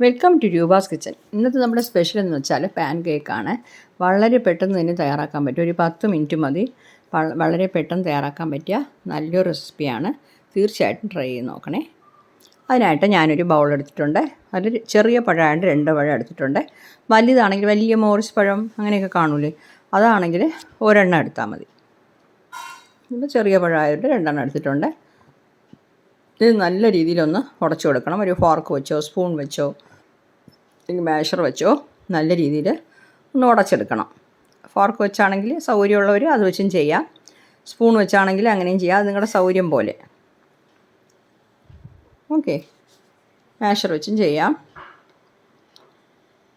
Welcome to Roopa's kitchen ഇന്നത്തെ നമ്മുടെ special എന്ന് വെച്ചാൽ പാൻ കേക്കാണ് വളരെ പെട്ടെന്ന് തന്നെ തയ്യാറാക്കാൻ പറ്റും. ഒരു പത്ത് മിനിറ്റ് മതി. വളരെ പെട്ടെന്ന് തയ്യാറാക്കാൻ പറ്റിയ നല്ലൊരു റെസിപ്പിയാണ് തീർച്ചയായിട്ടും ട്രൈ ചെയ്ത് നോക്കണേ. അതിനായിട്ട് ഞാനൊരു ബൗൾ എടുത്തിട്ടുണ്ട്. അതിൽ ചെറിയ പഴമായിട്ട് രണ്ട് പഴം എടുത്തിട്ടുണ്ട്. വലുതാണെങ്കിൽ വലിയ മോറിസ് പഴം അങ്ങനെയൊക്കെ കാണൂലേ? അതാണെങ്കിൽ ഒരെണ്ണം എടുത്താൽ മതി. ചെറിയ പഴമായിട്ട് രണ്ടെണ്ണം എടുത്തിട്ടുണ്ട്. ഇത് നല്ല രീതിയിലൊന്ന് ഉടച്ചു കൊടുക്കണം. ഒരു ഫോർക്ക് വെച്ചോ സ്പൂൺ വെച്ചോ അല്ലെങ്കിൽ മാഷർ വെച്ചോ നല്ല രീതിയിൽ ഒന്ന് ഉടച്ചെടുക്കണം. ഫോർക്ക് വെച്ചാണെങ്കിൽ സൗകര്യമുള്ളവർ അത് വെച്ചും ചെയ്യാം. സ്പൂൺ വെച്ചാണെങ്കിൽ അങ്ങനെയും ചെയ്യാം. അത് നിങ്ങളുടെ സൗകര്യം പോലെ. ഓക്കെ മാഷർ വെച്ചും ചെയ്യാം.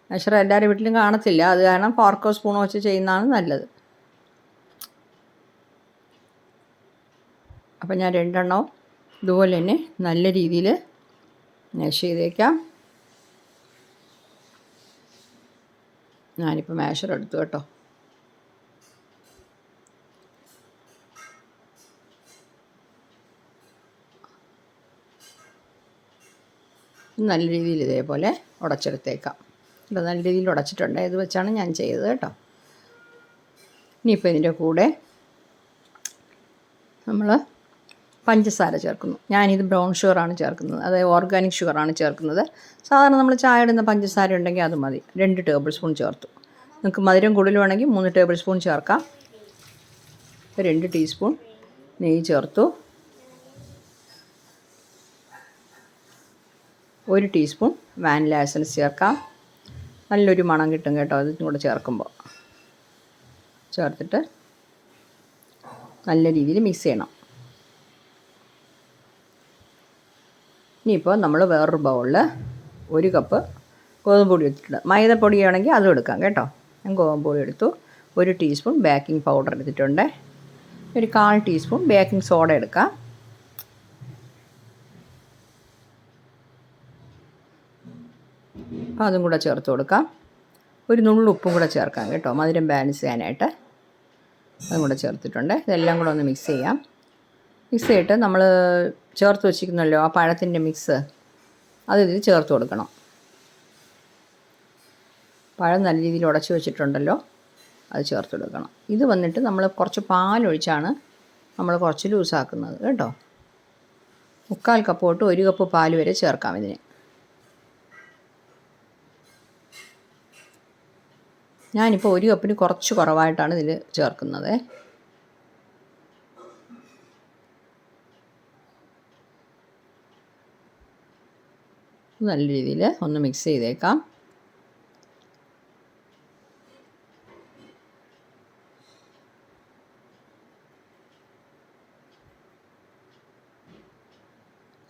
മാഷർ എല്ലാവരുടെ വീട്ടിലും കാണത്തില്ല. അത് കാരണം ഫോർക്കോ സ്പൂണോ വെച്ച് ചെയ്യുന്നതാണ് നല്ലത്. അപ്പം ഞാൻ രണ്ടെണ്ണവും ഇതുപോലെ തന്നെ നല്ല രീതിയിൽ മാഷ് ചെയ്തേക്കാം. ഞാനിപ്പോൾ മാഷർ എടുത്തു കേട്ടോ. നല്ല രീതിയിൽ ഇതേപോലെ ഉടച്ചെടുത്തേക്കാം. ഇവിടെ നല്ല രീതിയിൽ ഉടച്ചിട്ടുണ്ട്. ഇത് വെച്ചാണ് ഞാൻ ചെയ്തത് കേട്ടോ. ഇനിയിപ്പോൾ ഇതിന്റെ കൂടെ നമ്മൾ പഞ്ചസാര ചേർക്കുന്നു. ഞാനിത് ബ്രൗൺ ഷുഗറാണ് ചേർക്കുന്നത്. അതായത് ഓർഗാനിക് ഷുഗറാണ് ചേർക്കുന്നത്. സാധാരണ നമ്മൾ ചായ ഇടുന്ന പഞ്ചസാര ഉണ്ടെങ്കിൽ അത് മതി. രണ്ട് ടേബിൾ സ്പൂൺ ചേർത്തു. നിങ്ങൾക്ക് മധുരം കൂടുതൽ വേണമെങ്കിൽ മൂന്ന് ടേബിൾ സ്പൂൺ ചേർക്കാം. രണ്ട് ടീസ്പൂൺ നെയ്യ് ചേർത്തു. ഒരു ടീസ്പൂൺ വാനില എസൻസ് ചേർക്കാം. നല്ലൊരു മണം കിട്ടും കേട്ടോ അതും കൂടെ ചേർക്കുമ്പോൾ. ചേർത്തിട്ട് നല്ല രീതിയിൽ മിക്സ് ചെയ്യണം. ഇനിയിപ്പോൾ നമ്മൾ വേറൊരു ബൗളിൽ ഒരു കപ്പ് ഗോതമ്പ് പൊടി എടുത്തിട്ടുണ്ട് മൈദപ്പൊടി ആണെങ്കിൽ അതും എടുക്കാം കേട്ടോ. ഞാൻ ഗോതമ്പ് പൊടി എടുത്തു. ഒരു ടീസ്പൂൺ ബേക്കിംഗ് പൗഡർ എടുത്തിട്ടുണ്ട്. ഒരു കാൽ ടീസ്പൂൺ ബേക്കിംഗ് സോഡ എടുക്കാം. അപ്പോൾ അതും കൂടെ ചേർത്ത് കൊടുക്കാം. ഒരു നുള്ളു ഉപ്പും കൂടെ ചേർക്കാം കേട്ടോ. മധുരം ബാലൻസ് ചെയ്യാനായിട്ട്. അതും കൂടെ ചേർത്തിട്ടുണ്ട്. ഇതെല്ലാം കൂടെ ഒന്ന് മിക്സ് ചെയ്യാം. മിക്സ് ചെയ്തിട്ട് നമ്മൾ ചേർത്ത് വെച്ചിരിക്കുന്നല്ലോ ആ പഴത്തിന്റെ മിക്സ്. അത് ഇതിൽ ചേർത്ത് കൊടുക്കണം. പഴം നല്ല രീതിയിൽ ഉടച്ച് വെച്ചിട്ടുണ്ടല്ലോ അത് ചേർത്ത് കൊടുക്കണം. ഇത് വന്നിട്ട് നമ്മൾ കുറച്ച് പാലൊഴിച്ചാണ് നമ്മൾ കുറച്ച് ലൂസാക്കുന്നത് കേട്ടോ. മുക്കാൽ കപ്പ് തൊട്ട് ഒരു കപ്പ് പാൽ വരെ ചേർക്കാം ഇതിന്. ഞാനിപ്പോൾ ഒരു കപ്പിന് കുറച്ച് കുറവായിട്ടാണ് ഇതിൽ ചേർക്കുന്നത്. നല്ല രീതിയിൽ ഒന്ന് മിക്സ് ചെയ്തേക്കാം.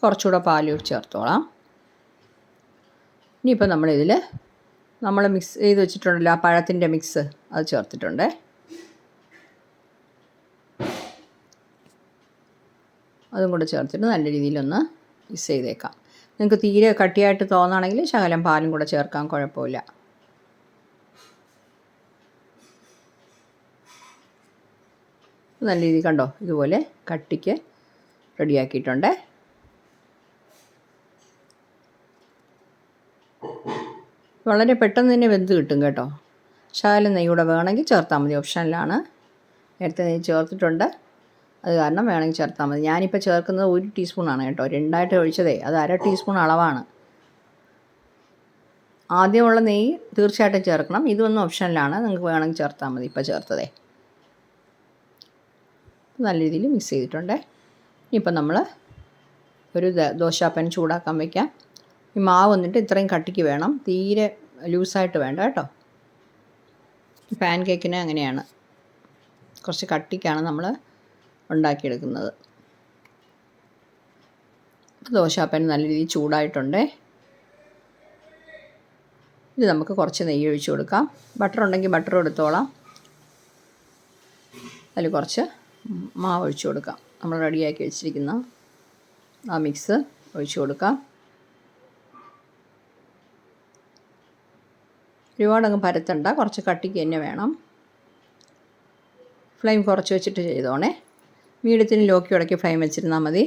കുറച്ചുകൂടെ പാൽ ചേർത്തോളാം. ഇനിയിപ്പോൾ നമ്മളിതിൽ നമ്മൾ മിക്സ് ചെയ്ത് വെച്ചിട്ടുണ്ടല്ലോ ആ പഴത്തിന്റെ മിക്സ് അത് ചേർത്തിട്ടുണ്ട്. അതും കൂടെ ചേർത്തിട്ട് നല്ല രീതിയിലൊന്ന് മിക്സ് ചെയ്തേക്കാം. നിങ്ങൾക്ക് തീരെ കട്ടിയായിട്ട് തോന്നുകയാണെങ്കിൽ ശകലം പാലും കൂടെ ചേർക്കാൻ കുഴപ്പമില്ല. നല്ല രീതിയിൽ കണ്ടോ? ഇതുപോലെ കട്ടിക്ക് റെഡിയാക്കിയിട്ടുണ്ട്. വളരെ പെട്ടെന്ന് തന്നെ വെന്ത് കിട്ടും കേട്ടോ. ശകലം നെയ്യൂടെ വേണമെങ്കിൽ ചേർത്താൽ മതി. ഓപ്ഷനിലാണ്. നേരത്തെ നെയ്യ് ചേർത്തിട്ടുണ്ട്. അത് കാരണം വേണമെങ്കിൽ ചേർത്താൽ മതി. ഞാനിപ്പോൾ ചേർക്കുന്നത് ഒരു ടീസ്പൂണാണ് കേട്ടോ. രണ്ടായിട്ട് ഒഴിച്ചതേ. അത് അര ടീസ്പൂൺ അളവാണ്. ആദ്യമുള്ള നെയ്യ് തീർച്ചയായിട്ടും ചേർക്കണം. ഇതൊന്നും ഓപ്ഷനിലാണ്. നിങ്ങൾക്ക് വേണമെങ്കിൽ ചേർത്താൽ മതി ഇപ്പോൾ ചേർത്തതേ. നല്ല രീതിയിൽ മിക്സ് ചെയ്തിട്ടുണ്ട്. ഇപ്പം നമ്മൾ ഒരു ദോശാപ്പൻ ചൂടാക്കാൻ വയ്ക്കാം ഈ മാവ് വന്നിട്ട് ഇത്രയും കട്ടിക്ക് വേണം. തീരെ ലൂസായിട്ട് വേണ്ട കേട്ടോ. പാൻ കേക്കിന് അങ്ങനെയാണ്. കുറച്ച് കട്ടിക്കാണ് നമ്മൾ ഉണ്ടാക്കിയെടുക്കുന്നത്. ദോശാപ്പൻ നല്ല രീതിയിൽ ചൂടായിട്ടുണ്ട്. ഇത് നമുക്ക് കുറച്ച് നെയ്യ് ഒഴിച്ചു കൊടുക്കാം. ബട്ടർ ഉണ്ടെങ്കിൽ ബട്ടർ എടുത്തോളാം. അതിൽ കുറച്ച് മാവ് ഒഴിച്ചു കൊടുക്കാം. നമ്മൾ റെഡിയാക്കി വെച്ചിരിക്കുന്ന ആ മിക്സ് ഒഴിച്ചു കൊടുക്കാം. ഒരുപാടങ്ങ് പരത്തണ്ട. കുറച്ച് കട്ടിക്ക് തന്നെ വേണം. ഫ്ലെയിം കുറച്ച് വെച്ചിട്ട് ചെയ്തോണേ. മീഡിയത്തിന് ലോക്കി ഉടക്കി ഫ്ലെയിം വെച്ചിരുന്നാൽ മതി.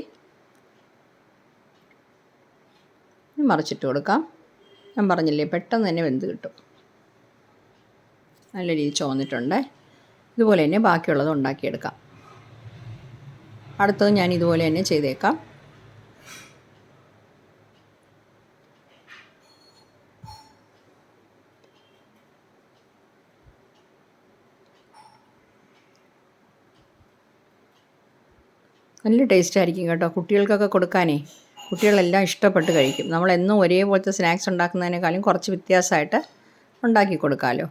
മറിച്ചിട്ട് കൊടുക്കാം. ഞാൻ പറഞ്ഞില്ലേ പെട്ടെന്ന് തന്നെ വെന്ത് കിട്ടും. നല്ല രീതിയിൽ ചോന്നിട്ടുണ്ട് ഇതുപോലെ തന്നെ ബാക്കിയുള്ളത് ഉണ്ടാക്കിയെടുക്കാം. അടുത്തത് ഞാൻ ഇതുപോലെ തന്നെ ചെയ്തേക്കാം. നല്ല ടേസ്റ്റ് ആയിരിക്കും കേട്ടോ. കുട്ടികൾക്കൊക്കെ കൊടുക്കാനേ കുട്ടികളെല്ലാം ഇഷ്ടപ്പെട്ട് കഴിക്കും. നമ്മൾ എന്നും ഒരേപോലത്തെ സ്നാക്സ് ഉണ്ടാക്കുന്നതിനേക്കാളും കുറച്ച് വ്യത്യാസമായിട്ട് ഉണ്ടാക്കി കൊടുക്കാമല്ലോ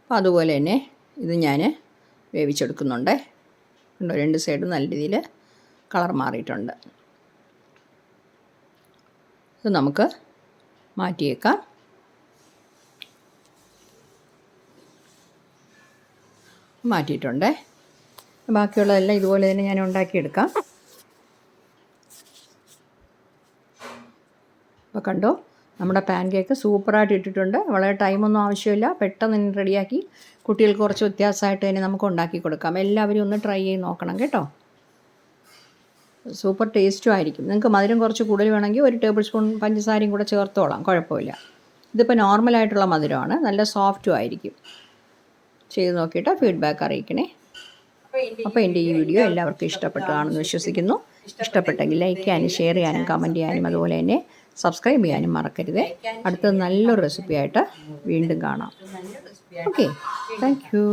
അപ്പോൾ അതുപോലെ തന്നെ ഇത് ഞാൻ വേവിച്ചെടുക്കുന്നുണ്ട്. കണ്ടോ രണ്ട് സൈഡും നല്ല രീതിയിൽ കളർ മാറിയിട്ടുണ്ട്. ഇത് നമുക്ക് മാറ്റിയേക്കാം. മാറ്റിയിട്ടുണ്ട്. ബാക്കിയുള്ളതെല്ലാം ഇതുപോലെ തന്നെ ഞാൻ ഉണ്ടാക്കിയെടുക്കാം. അപ്പോൾ കണ്ടോ നമ്മുടെ പാൻ കേക്ക് സൂപ്പറായിട്ട് ഇട്ടിട്ടുണ്ട്. വളരെ ടൈമൊന്നും ആവശ്യമില്ല. പെട്ടെന്ന് തന്നെ റെഡിയാക്കി കുട്ടികൾക്ക് കുറച്ച് വ്യത്യാസമായിട്ട് തന്നെ നമുക്ക് ഉണ്ടാക്കി കൊടുക്കാം. എല്ലാവരും ഒന്ന് ട്രൈ ചെയ്ത് നോക്കണം കേട്ടോ. സൂപ്പർ ടേസ്റ്റും ആയിരിക്കും. നിങ്ങൾക്ക് മധുരം കുറച്ച് കൂടുതൽ വേണമെങ്കിൽ ഒരു ടേബിൾ സ്പൂൺ പഞ്ചസാരയും കൂടെ ചേർത്തോളാം. കുഴപ്പമില്ല. ഇതിപ്പോൾ നോർമലായിട്ടുള്ള മധുരമാണ്. നല്ല സോഫ്റ്റും ആയിരിക്കും. ചെയ്ത് നോക്കിയിട്ട് ഫീഡ്ബാക്ക് അറിയിക്കണേ. അപ്പോൾ എന്റെ ഈ വീഡിയോ എല്ലാവർക്കും ഇഷ്ടപ്പെട്ടു കാണുമെന്ന് വിശ്വസിക്കുന്നു. ഇഷ്ടപ്പെട്ടെങ്കിൽ ലൈക്ക് ചെയ്യാനും ഷെയർ ചെയ്യാനും കമന്റ് ചെയ്യാനും അതുപോലെ തന്നെ സബ്സ്ക്രൈബ് ചെയ്യാനും മറക്കരുത്. അടുത്ത നല്ലൊരു റെസിപ്പിയായിട്ട് വീണ്ടും കാണാം. Okay thank you